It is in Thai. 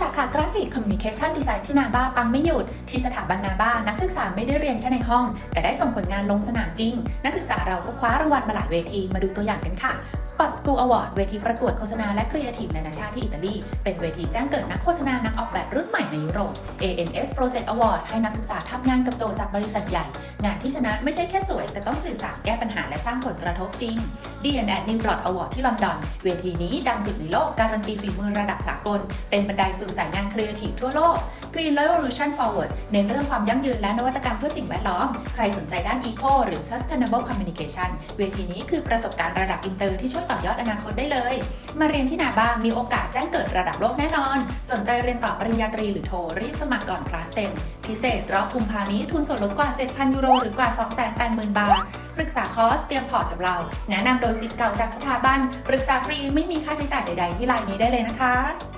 สาขากราฟิกคอมมิวนิเคชันดีไซน์ที่นาบ้าปังไม่หยุด ที่สถาบันนาบ้านักศึกษาไม่ได้เรียนแค่ในห้อง แต่ได้ส่งผลงานลงสนามจริง นักศึกษาเราก็คว้ารางวัลมาหลายเวทีมาดูตัวอย่างกันค่ะ Spot School Award เวทีประกวดโฆษณาและครีเอทีฟนานาชาติที่อิตาลี เป็นเวทีแจ้งเกิดนักโฆษณานักออกแบบรุ่นใหม่ในยุโรป ANS Project Award ให้นักศึกษาทำงานกับโจทย์จากบริษัทใหญ่ งานที่ชนะไม่ใช่แค่สวย แต่ต้องสื่อสารแก้ปัญหาและสร้างผลกระทบจริง D&S New Dot Award ที่ลอนดอน เวทีนี้ดังสุดในโลกการันตีฝีมือระดับสากล เป็นบันไดสู่สายงานครีเอทีฟทั่วโลก Green Revolution Forward เน้นเรื่องความยั่งยืนและนวัตกรรมเพื่อสิ่งแวดล้อม ใครสนใจด้าน Eco หรือ Sustainable Communication เวทีนี้คือประสบการณ์ระดับอินเตอร์ที่ช่วยต่อยอดอนาคตได้เลย มาเรียนที่นาบ้างมีโอกาสแจ้งเกิดระดับโลกแน่นอน สนใจเรียนต่อปริญญาตรีหรือโทรีบสมัครก่อนคลาสเต็ม พิเศษรอบกุมภานี้ทุนส่วนลดกว่า 7,000 ยูโร หรือกว่า 280,000 บาท ปรึกษาคอร์สเตรียมพอร์ตกับเรา แนะนำโดยสิทธิ์เก่าจากสถาบัน ปรึกษาฟรีไม่มีค่าใช้จ่ายใดๆที่ไลน์นี้ได้เลยนะคะ